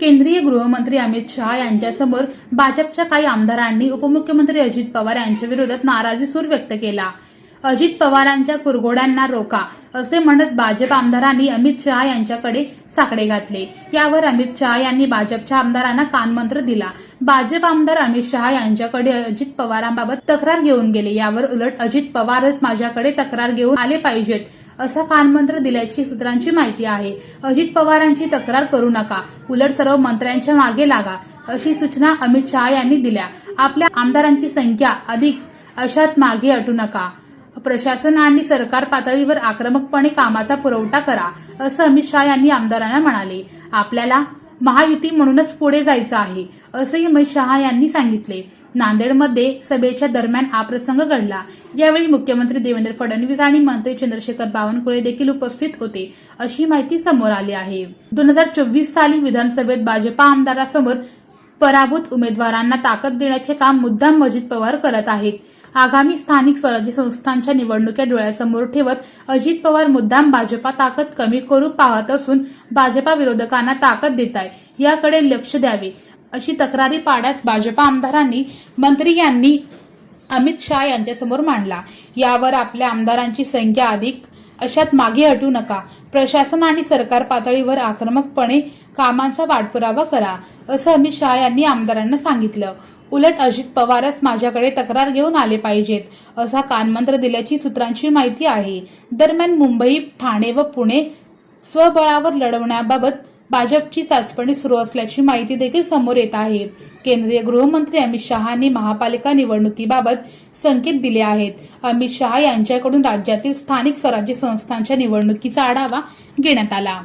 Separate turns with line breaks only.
केंद्रीय गृहमंत्री अमित शहा यांच्यासमोर भाजपच्या काही आमदारांनी उपमुख्यमंत्री अजित पवार यांच्या विरोधात नाराजी सूर व्यक्त केला. अजित पवारांच्या कुरघोड्यांना रोका असे म्हणत भाजप आमदारांनी अमित शहा यांच्याकडे साकडे घातले. यावर अमित शहा यांनी भाजपच्या आमदारांना कानमंत्र दिला. भाजप आमदार अमित शहा यांच्याकडे अजित पवारांबाबत तक्रार घेऊन गेले. यावर उलट अजित पवारच माझ्याकडे तक्रार घेऊन आले पाहिजेत. असा कानमंत्र दिल्याची सूत्रांची माहिती आहे. अजित पवारांची तक्रार करू नका. उलट सर्व मंत्र्यांच्या मागे लागा अशी सूचना अमित शहा यांनी दिल्या. आपल्या आमदारांची संख्या अधिक अशात मागे अटू नका. प्रशासन आणि सरकार पातळीवर आक्रमकपणे कामाचा पुरवठा करा असं अमित शहा यांनी आमदारांना म्हणाले. आपल्याला महायुती म्हणूनच पुढे जायचं आहे असंही अमित शहा यांनी सांगितले. नांदेडमध्ये सभेच्या दरम्यान हा प्रसंग घडला. यावेळी मुख्यमंत्री देवेंद्र फडणवीस आणि मंत्री चंद्रशेखर बावनकुळे देखील उपस्थित होते अशी माहिती समोर आली आहे. दोन हजार चोवीस साली विधानसभेत भाजपा आमदारासमोर पराभूत उमेदवारांना ताकद देण्याचे काम मुद्दाम अजित पवार करत आहेत. आगामी स्थानिक स्वराज्य संस्थांच्या निवडणुका डोळ्यासमोर ठेवत अजित पवार मुद्दाम भाजपा ताकद कमी करू पाहत असून भाजपा विरोधकांना ताकद देत आहे याकडे लक्ष द्यावे अशी तक्रारी पाड्यास भाजपा आमदारांनी मंत्री यांनी अमित शहा यांच्यासमोर मांडला. यावर आपल्या आमदारांची संख्या अधिक अशात मागे हटू नका. प्रशासन आणि सरकार पातळीवर आक्रमकपणे कामांचा पाठपुरावा करा असं अमित शहा यांनी आमदारांना सांगितलं. उलट अजित पवारच माझ्याकडे तक्रार घेऊन आले पाहिजेत असा कानमंत्र दिल्याची सूत्रांची माहिती आहे. दरम्यान मुंबई ठाणे व पुणे स्वबळावर लढवण्याबाबत भाजपची चाचपणी सुरू असल्याची माहिती देखील समोर येत आहे. केंद्रीय गृहमंत्री अमित शहानी महापालिका निवडणुकीबाबत संकेत दिले आहेत. अमित शहा यांच्याकडून राज्यातील स्थानिक स्वराज्य संस्थांच्या निवडणुकीचा आढावा घेण्यात आला.